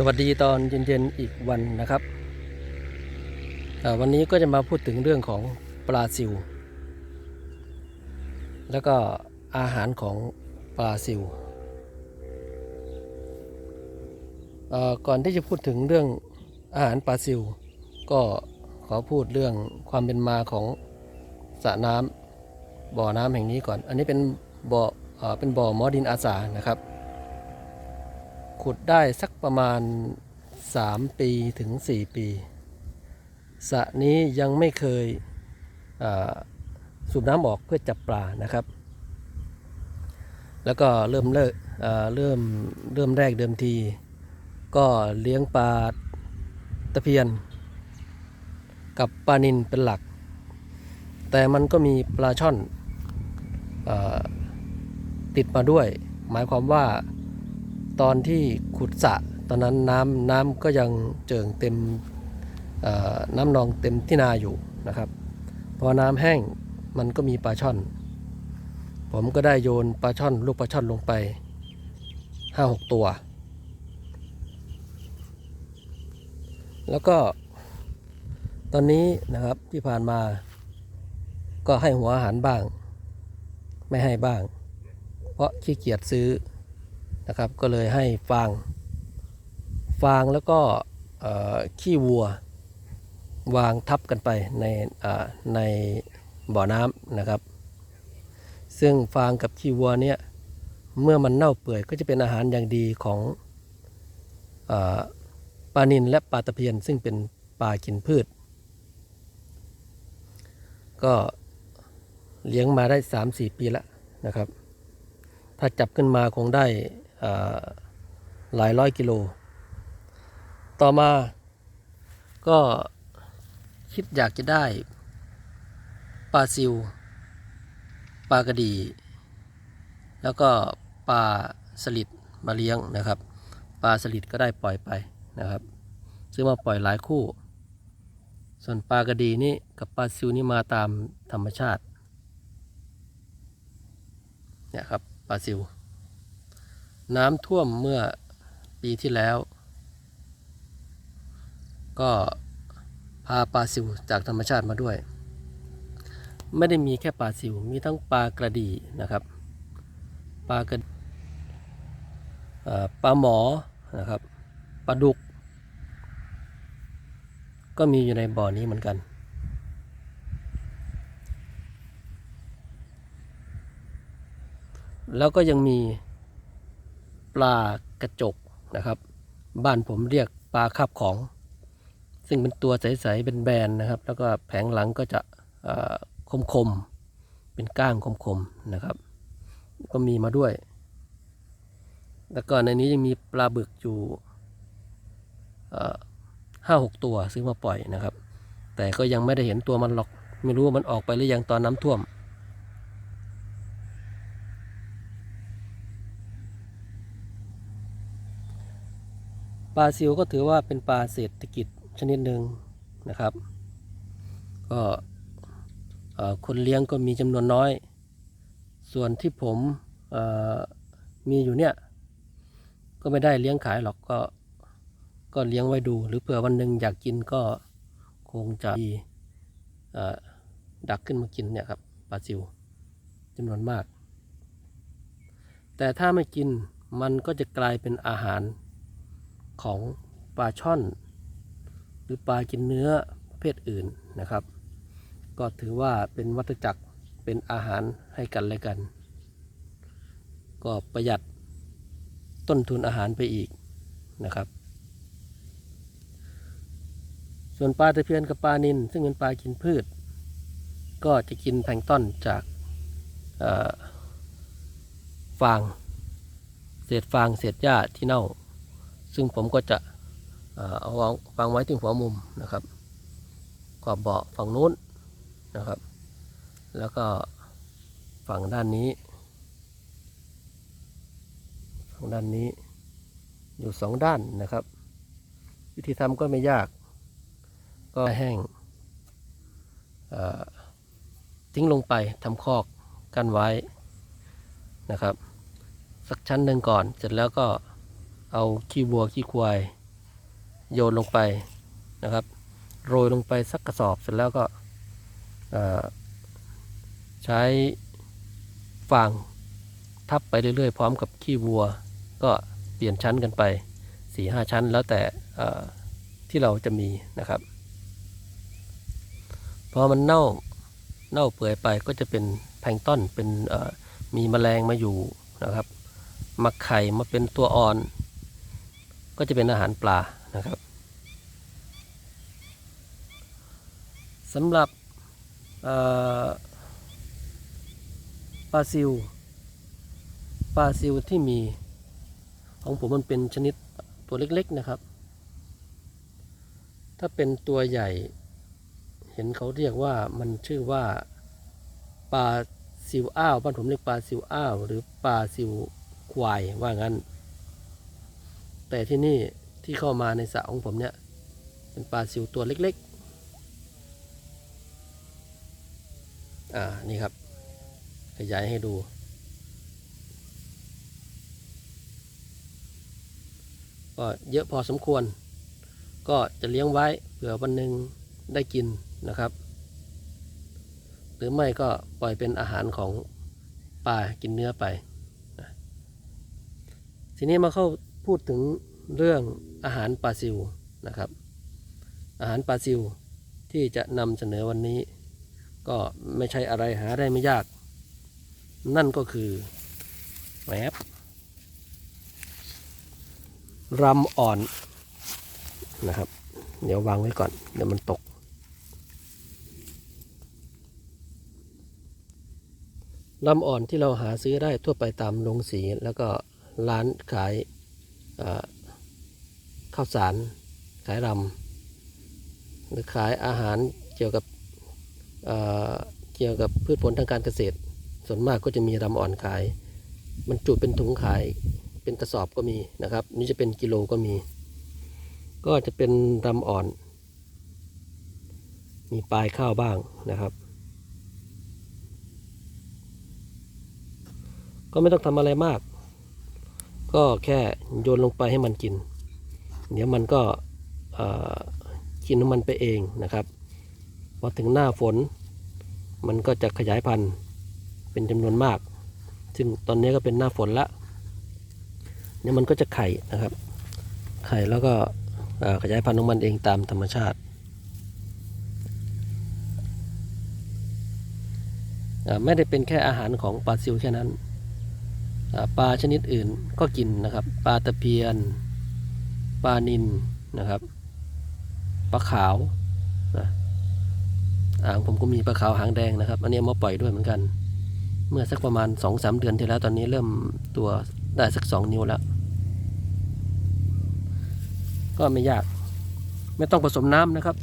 สวัสดีตอนเย็นๆอีกวันนะครับ วันนี้ก็จะมาพูดถึงเรื่องของปลาซิว แล้วก็อาหารของปลาซิว ก่อนที่จะพูดถึงเรื่องอาหารปลาซิว ก็ขอพูดเรื่องความเป็นมาของสระน้ำบ่อน้ำแห่งนี้ก่อน อันนี้เป็นบ่อเป็นบ่อมอดินอาสานะครับ ขุดได้สักประมาณ 3 ปีถึง 4 ปีสระนี้ยังไม่เคยสูบน้ำออกเพื่อจับปลานะครับ แล้วก็เริ่มเลิกอ่เริ่มเริ่มแรกเดิมที ก็เลี้ยงปลาตะเพียน กับปลานินเป็นหลัก แต่มันก็มีปลาช่อนอติดมาด้วย หมายความว่า ตอนที่ขุดสระตอนนั้นน้ำน้ำก็ยังเจิ่งเต็มน้ำนองเต็มที่นาอยู่นะครับพอน้ำแห้งมันก็มีปลาช่อน ผมก็ได้โยนปลาช่อนลูกปลาช่อนลงไปห้าหกตัว แล้วก็ ตอนนี้นะครับที่ผ่านมา ก็ให้หัวอาหารบ้าง ไม่ให้บ้าง เพราะขี้เกียจซื้อ นะครับ ก็เลยให้ฟาง ฟางแล้วก็ขี้วัว วางทับกันไปในในบ่อน้ำนะครับ ซึ่งฟางกับขี้วัวเนี่ยเมื่อมันเน่าเปื่อยก็จะเป็นอาหารอย่างดีของอปลานินและปลาตะเพียน ซึ่งเป็นปลากินพืช ก็เลี้ยงมาได้ 3-4 ปีแล้วนะครับ ถ้าจับขึ้นมาคงได้ หลายร้อยกิโล ต่อมาก็คิดอยากจะได้ปลาซิวปลากระดี แล้วก็ปลาสลิดมาเลี้ยงนะครับ ปลาสลิดก็ได้ปล่อยไปนะครับ ซื้อมาปล่อยหลายคู่ ส่วนปลากระดีนี่กับปลาซิวนี่มาตามธรรมชาติเนี่ยครับปลาซิว น้ำท่วมเมื่อปีที่แล้ว ก็พาปลาซิวจากธรรมชาติมาด้วย ไม่ได้มีแค่ปลาซิว มีทั้งปลากระดีนะครับ ปลากระปลาหมอนะครับปลาดุก ก็มีอยู่ในบ่อนี้เหมือนกัน แล้วก็ยังมี ปลากระจกนะครับ บ้านผมเรียกปลาคาบของ ซึ่งเป็นตัวใสๆเป็นแบนนะครับ แล้วก็แผงหลังก็จะคมคมๆเป็นก้างคมคมๆนะครับ ก็มีมาด้วย แล้วก็ในนี้ยังมีปลาบึกอยู่ห้าหกตัวซื้อมาปล่อยนะครับ แต่ก็ยังไม่ได้เห็นตัวมันหรอก ไม่รู้ว่ามันออกไปหรือยังตอนน้ำท่วม ปลาซิวก็ถือว่าเป็นปลาเศรษฐกิจชนิดหนึ่งนะครับ ก็คนเลี้ยงก็มีจำนวนน้อย ส่วนที่ผมมีอยู่เนี่ย ก็ไม่ได้เลี้ยงขายหรอกก็ก็เลี้ยงไว้ดู หรือเผื่อวันหนึ่งอยากกินก็คงจะมีดักขึ้นมากินเนี่ยครับปลาซิวจำนวนมาก แต่ถ้าไม่กินมันก็จะกลายเป็นอาหาร ของปลาช่อน หรือปลากินเนื้อประเภทอื่นนะครับ ก็ถือว่าเป็นวัฏจักรเป็นอาหารให้กันและกัน ก็ประหยัดต้นทุนอาหารไปอีกนะครับ ส่วนปลาตะเพียนกับปลานินซึ่งเป็นปลากินพืช ก็จะกินแพลงต้นจากฟาง เศษฟางเศษหญ้าที่เน่า ซึ่งผมก็จะเอาวางวางไว้ที่หัวมุมนะครับขอบเบาะฝั่งนู้นนะครับ แล้วก็ฝั่งด้านนี้ ฝั่งด้านนี้อยู่สองด้านนะครับ วิธีทำก็ไม่ยาก ก็แห้งทิ้งลงไปทำคอกกันไว้นะครับ สักชั้นหนึ่งก่อนเสร็จแล้วก็ เอาขี้วัวขี้ควาย โยนลงไปนะครับ โรยลงไปสักกระสอบเสร็จแล้วก็ใช้ฟางทับไปเรื่อยๆ พร้อมกับขี้วัว ก็เปลี่ยนชั้นกันไป4ีหชั้นแล้วแต่ที่เราจะมีนะครับพอมันเน่าเน่าเปื่อยไปก็จะเป็นแพลงต้นเป็นมีแมลงมาอยู่นะครับมาไข่มาเป็นตัวอ่อน ก็จะเป็นอาหารปลานะครับสำหรับปลาซิวปลาซิวที่มีของผมมันเป็นชนิดตัวเล็กๆนะครับ ถ้าเป็นตัวใหญ่ เห็นเขาเรียกว่ามันชื่อว่าปลาซิวอ้าวบ้านผมเรียกปลาซิวอ้าวหรือปลาซิวควายว่างั้น แต่ที่นี่ที่เข้ามาในสระของผมเนี่ย เป็นปลาซิวตัวเล็กๆ อ่า นี่ครับ ขยายให้ดู ก็เยอะพอสมควร ก็จะเลี้ยงไว้เผื่อวันหนึ่งได้กินนะครับ หรือไม่ก็ปล่อยเป็นอาหารของปลากินเนื้อไป ทีนี้มาเข้า พูดถึงเรื่องอาหารปลาซิวนะครับ อาหารปลาซิวที่จะนำเสนอวันนี้ ก็ไม่ใช่อะไรหาได้ไม่ยาก นั่นก็คือแหวบรำอ่อนนะครับ เดี๋ยววางไว้ก่อน เดี๋ยวมันตก ลำอ่อนที่เราหาซื้อได้ทั่วไปตามโรงสีแล้วก็ร้านขาย ข้าวสารขายรำหรือขายอาหารเกี่ยวกับเเกี่ยวกับพืชผลทางการเกษตร ส่วนมากก็จะมีรำอ่อนขาย มันจุเป็นถุงขายเป็นกระสอบก็มีนะครับ นี่จะเป็นกิโลก็มี ก็จะเป็นรำอ่อน มีปลายข้าวบ้างนะครับ ก็ไม่ต้องทำอะไรมาก ก็แค่โยนลงไปให้มันกิน เดี๋ยวมันก็กินของมันไปเองนะครับพอถึงหน้าฝน มันก็จะขยายพันธุ์เป็นจำนวนมาก ซึ่งตอนนี้ก็เป็นหน้าฝนละเนี่ยมันก็จะไข่นะครับ ไข่แล้วก็ขยายพันธุ์ของมันเองตามธรรมชาติไม่ได้เป็นแค่อาหารของปลาซิวแค่นั้น ปลาชนิดอื่นก็กินนะครับ ปลาตะเพียน ปลานิลนะครับ ปลาขาวนะอ่างผมก็มีปลาขาวหางแดงนะครับ อันนี้เอามาปล่อยด้วยเหมือนกัน เมื่อสักประมาณสองสามเดือนที่แล้วตอนนี้เริ่มตัวได้สักสองนิ้วแล้ว ก็ไม่ยาก ไม่ต้องผสมน้ำนะครับ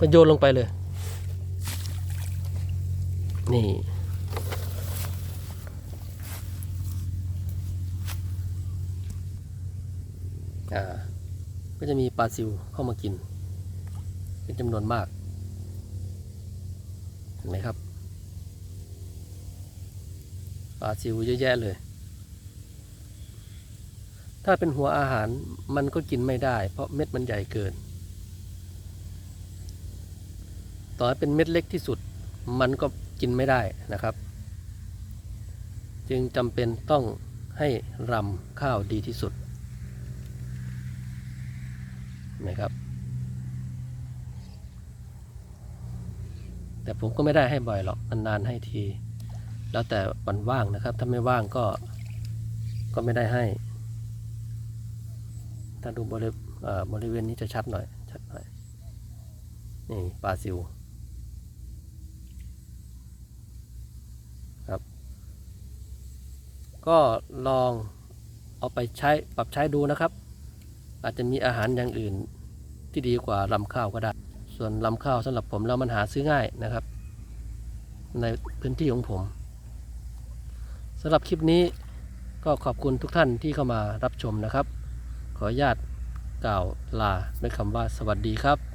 ก็โยนลงไปเลย นี่ อ่าก็จะมีปลาซิวเข้ามากิน เป็นจำนวนมากเห็นไหมครับปลาซิวเยอะแยะเลย ถ้าเป็นหัวอาหารมันก็กินไม่ได้ เพราะเม็ดมันใหญ่เกิน ต่อให้เป็นเม็ดเล็กที่สุด มันก็กินไม่ได้นะครับ จึงจำเป็นต้องให้รำข้าวดีที่สุด นะครับ แต่ผมก็ไม่ได้ให้บ่อยหรอกนานๆให้ที แล้วแต่วันว่างนะครับ ถ้าไม่ว่างก็ก็ไม่ได้ให้ ถ้าดูบริบริเวณนี้จะชัดหน่อย ชัดหน่อย นี่ปลาซิวครับ ก็ลองเอาไปใช้ปรับใช้ดูนะครับ อาจจะมีอาหารอย่างอื่นที่ดีกว่าลำข้าวก็ได้ ส่วนลำข้าวสำหรับผมแล้วมันหาซื้อง่ายนะครับ ในพื้นที่ของผมสำหรับคลิปนี้ก็ขอบคุณทุกท่านที่เข้ามารับชมนะครับ ขออนุญาตกล่าวลาด้วยคำว่าสวัสดีครับ